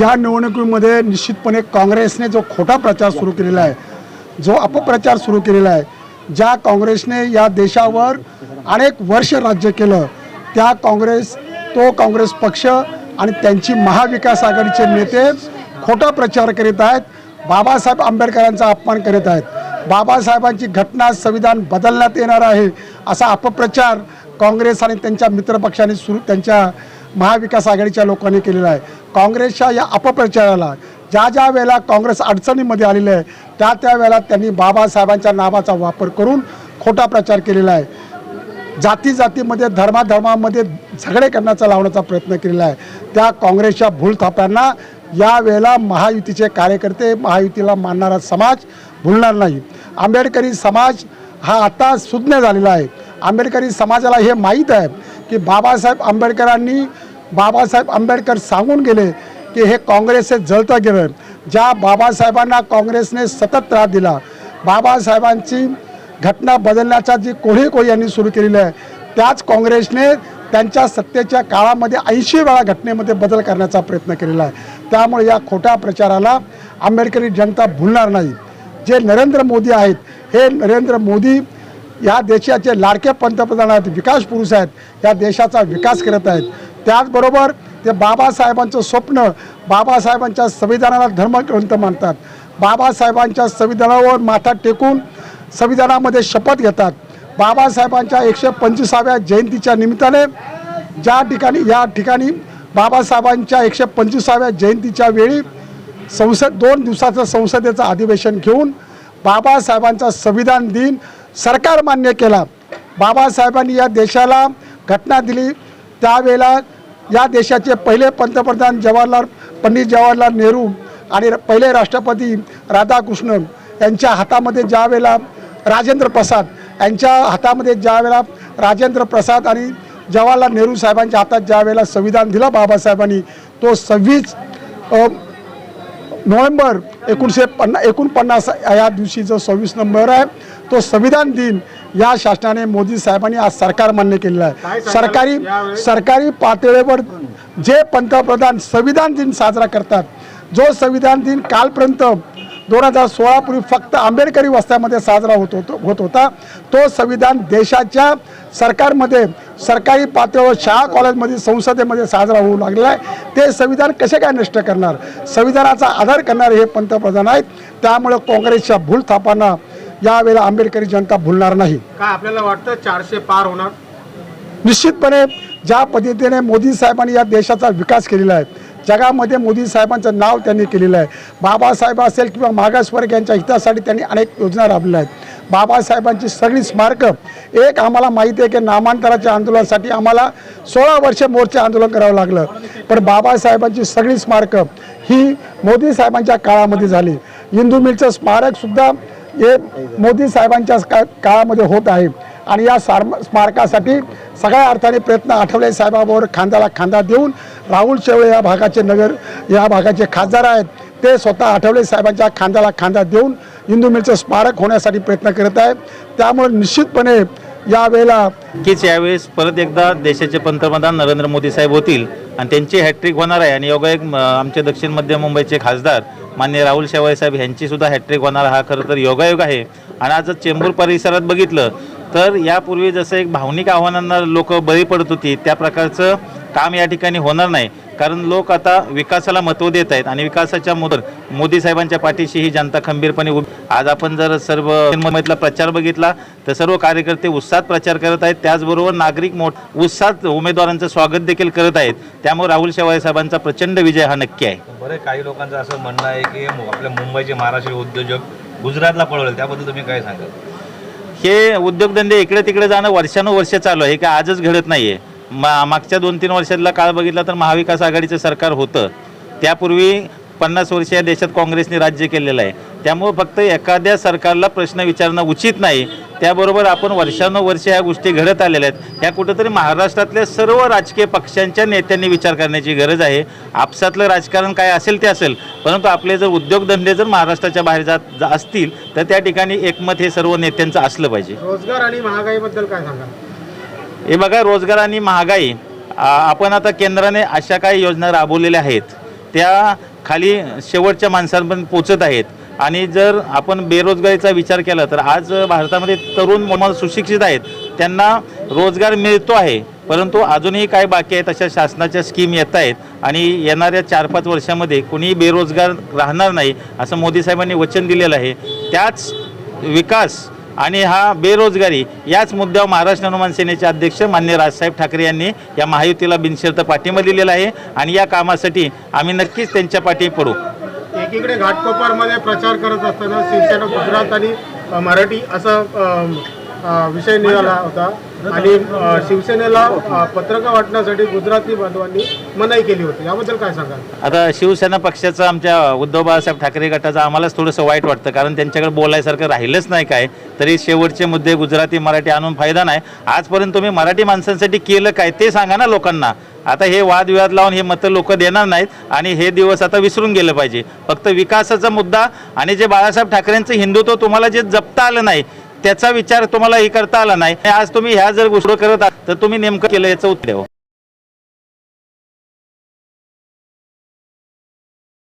या निवडणुकीमध्ये निश्चितपणे काँग्रेसने जो खोटा प्रचार सुरू केलेला आहे जो अपप्रचार सुरू केलेला आहे ज्या काँग्रेसने या देशावर अनेक वर्ष राज्य केलं त्या काँग्रेस तो काँग्रेस पक्ष आणि त्यांची महाविकास आघाडीचे नेते खोटा प्रचार करीत आहेत बाबासाहेब आंबेडकरांचा अपमान करीत आहेत. बाबासाहेबांची घटना संविधान बदलण्यात येणार आहे असा अपप्रचार काँग्रेस आणि त्यांच्या मित्रपक्षांनी सुरू त्यांच्या महाविकास आघाडीच्या लोकांनी केलेला आहे. काँग्रेसच्या या अपप्रचाराला ज्या ज्या वेळेला काँग्रेस अडचणीमध्ये आलेली आहे त्या त्या वेळेला त्यांनी बाबासाहेबांच्या नावाचा वापर करून खोटा प्रचार केलेला आहे. जाती जातीमध्ये धर्माधर्मामध्ये झगडे करण्याचा लावण्याचा प्रयत्न केलेला आहे. त्या काँग्रेसच्या भूलथाप्यांना या वेळेला महायुतीचे कार्यकर्ते महायुतीला मानणारा समाज भुलणार नाही. आंबेडकरी समाज हा आता सुज्ञ झालेला आहे. आंबेडकरी समाजाला हे माहीत आहे की बाबासाहेब आंबेडकरांनी बाबासाहेब आंबेडकर सांगून गेले की हे काँग्रेस हे जळतं गेलं ज्या बाबासाहेबांना काँग्रेसने सतत त्रास दिला बाबासाहेबांची घटना बदलण्याचा जी कोळी कोळी यांनी सुरू केलेली आहे त्याच काँग्रेसने त्यांच्या सत्तेच्या काळामध्ये ऐंशी वेळा घटनेमध्ये बदल करण्याचा प्रयत्न केलेला आहे. त्यामुळे या खोट्या प्रचाराला आंबेडकरी जनता भुलणार नाही. जे नरेंद्र मोदी आहेत हे नरेंद्र मोदी या देशाचे लाडके पंतप्रधान आहेत विकास पुरुष आहेत या देशाचा विकास करत आहेत. त्याचबरोबर ते बाबासाहेबांचं स्वप्न बाबासाहेबांच्या संविधानाला धर्मग्रंथ मानतात. बाबासाहेबांच्या संविधानावर माथा टेकून संविधानामध्ये शपथ घेतात. बाबासाहेबांच्या एकशे पंचवीसाव्या जयंतीच्या निमित्ताने ज्या ठिकाणी या ठिकाणी बाबासाहेबांच्या एकशे पंचवीसाव्या जयंतीच्या वेळी संसद दोन दिवसाचं संसदेचं अधिवेशन घेऊन बाबासाहेबांचा संविधान दिन सरकार मान्य केला. बाबासाहेबांनी या देशाला घटना दिली. त्यावेळेला या देशाचे पहिले पंतप्रधान जवाहरलाल पंडित जवाहरलाल नेहरू आणि पहिले राष्ट्रपती राधाकृष्णन यांच्या हातामध्ये ज्यावेळेला राजेंद्र प्रसाद यांच्या हातामध्ये ज्यावेळेला राजेंद्र प्रसाद आणि जवाहरलाल नेहरू साहेबांच्या हातात ज्यावेळेला संविधान दिलं बाबासाहेबांनी तो सव्वीस नोव्हेंबर एकोणीसशे पन्ना एकोणपन्नास या दिवशी जो सव्वीस नोव्हेंबर आहे तो संविधान दिन या शासनाने मोदी साहेबांनी आज सरकार मान्य केलेला आहे. सरकारी सरकारी पातळीवर जे पंतप्रधान संविधान दिन साजरा करतात जो संविधान दिन कालपर्यंत दोन हजार सोळापूर्वी फक्त आंबेडकरी वस्त्यामध्ये साजरा होत होतो होत होता तो संविधान देशाच्या सरकारमध्ये सरकारी पातळीवर शाळा कॉलेजमध्ये संसदेमध्ये साजरा होऊ लागलेला आहे. ते संविधान कसे काय नष्ट करणार? संविधानाचा आधार करणारे हे पंतप्रधान आहेत. त्यामुळे काँग्रेसच्या भूलथापांना यावेळेला आंबेडकरी जनता भुलणार नाही. काय आपल्याला वाटतं चारशे पार होणार? निश्चितपणे ज्या पद्धतीने मोदी साहेबांनी या देशाचा विकास केलेला आहे जगामध्ये मोदी साहेबांचं नाव त्यांनी केलेलं आहे बाबासाहेब असेल किंवा मागासवर्ग यांच्या हितासाठी त्यांनी अनेक योजना राबवल्या आहेत बाबासाहेबांची सगळी स्मारकं एक आम्हाला माहिती आहे की नामांतराच्या आंदोलनासाठी आम्हाला सोळा वर्ष मोर्चे आंदोलन करावं लागलं. पण बाबासाहेबांची सगळी स्मारकं ही मोदी साहेबांच्या काळामध्ये झाली. इंदू मिलचं स्मारकसुद्धा हे मोदी साहेबांच्या का काळामध्ये होत आहे. आणि या सार स्मारकासाठी सगळ्या अर्थाने प्रयत्न आठवले साहेबाबरोबर खांद्याला खांदा देऊन राहुल शेवळे या भागाचे नगर या भागाचे खासदार आहेत ते स्वतः आठवले साहेबांच्या खांद्याला खांदा देऊन हिंदू मिलचं स्मारक होण्यासाठी प्रयत्न करत आहेत त्यामुळे निश्चितपणे यावेळेला नक्कीच यावेळेस परत एकदा देशाचे पंतप्रधान नरेंद्र मोदी साहेब होतील आणि त्यांची हॅट्रिक होणार आहे. आणि योगायोग आमचे दक्षिण मध्य मुंबईचे खासदार मान्य राहुल शेवाळे साहेब यांची सुद्धा हॅट्रिक होणार. हा खरं तर योगायोग आहे. आणि आज चेंबूर परिसरात बघितलं तर यापूर्वी जसं एक भावनिक आव्हानांना लोक बळी पडत होती त्या प्रकारचं काम या ठिकाणी होणार नाही. कारण लोक आता विकासाला महत्त्व देत आहेत आणि विकासाच्या मुदर मोदी साहेबांच्या पाठीशी ही जनता खंबीरपणे उभी आज आपण जर सर्व मुंबईतला प्रचार बघितला तर सर्व कार्यकर्ते उत्साहात प्रचार करत आहेत. त्याचबरोबर नागरिक मोठ उत्साहात उमेदवारांचं स्वागत देखील करत आहेत. त्यामुळे राहुल शेवाळे साहेबांचा प्रचंड विजय हा नक्की आहे. बरं काही लोकांचं असं म्हणणं आहे की आपल्या मुंबईचे महाराष्ट्र उद्योजक गुजरातला पळवले. त्याबद्दल तुम्ही काय सांगाल? हे उद्योगधंदे इकडे तिकडे जाणं वर्षानुवर्ष चालू आहे. हे काय आजच घडत नाही आहे मा मागच्या दोन तीन वर्षातला काळ बघितला तर महाविकास आघाडीचं सरकार होतं. त्यापूर्वी पन्नास वर्ष या देशात काँग्रेसने राज्य केलेलं आहे. त्यामुळं फक्त एखाद्या सरकारला प्रश्न विचारणं उचित नाही. त्याबरोबर आपण वर्षानुवर्ष ह्या गोष्टी घडत आलेल्या आहेत. ह्या कुठंतरी महाराष्ट्रातल्या सर्व राजकीय पक्षांच्या नेत्यांनी विचार करण्याची गरज आहे. आपसातलं राजकारण काय असेल ते असेल. परंतु आपले जर उद्योगधंदे जर महाराष्ट्राच्या बाहेर जात जा- असतील तर त्या ठिकाणी एकमत हे सर्व नेत्यांचं असलं पाहिजे. रोजगार आणि महागाईबद्दल काय सांगा हे बघा रोजगार आणि महागाई आपण आता केंद्राने अशा काही योजना राबवलेल्या आहेत. त्या खाली शेवटच्या माणसांपर्यंत पोचत आहेत. आणि जर आपण बेरोजगारीचा विचार केला तर आज भारतामध्ये तरुण मुलं सुशिक्षित आहेत. त्यांना रोजगार मिळतो आहे परंतु अजूनही काय बाकी आहेत अशा शासनाच्या स्कीम येत आहेत. आणि येणाऱ्या चार पाच वर्षामध्ये कुणीही बेरोजगार राहणार नाही असं मोदी साहेबांनी वचन दिलेलं आहे. त्याच विकास आणि हा बेरोजगारी याच मुद्द्यावर महाराष्ट्र हनुमान सेनेचे अध्यक्ष मान्य राजसाहेब ठाकरे यांनी या महायुतीला बिनशर्त पाठिंबा दिलेला आहे आणि या कामासाठी आम्ही नक्कीच त्यांच्या पाठी पडू. एकीकडे घाटकोपरमध्ये प्रचार करत असताना शिवसेना गुजरात आणि मराठी असं विषय निघाला होता. आणि शिवसेनेला पत्रकं वाटण्यासाठी गुजराती बांधवांनी मनाई केली होती. याबद्दल काय सांगाल? आता शिवसेना पक्षाचं आमच्या उद्धव बाळासाहेब ठाकरे गटाचं आम्हालाच थोडंसं वाईट वाटतं. कारण त्यांच्याकडे बोलायसारखं राहिलंच नाही काय. तरी शेवटचे मुद्दे गुजराती मराठी आणून फायदा नाही. आजपर्यंत तुम्ही मराठी माणसांसाठी केलं काय ते सांगा ना लोकांना. आता हे वादविवाद लावून हे मतं लोक देणार नाहीत आणि हे दिवस आता विसरून गेलं पाहिजे. फक्त विकासाचा मुद्दा आणि जे बाळासाहेब ठाकरेंचं हिंदुत्व तुम्हाला जे जपता आलं नाही त्याचा विचार तुम्हाला हे करता आला नाही. आज तुम्ही ह्या जर गोष्ट करत आहात तर तुम्ही नेमकं केलं याचं उत्तर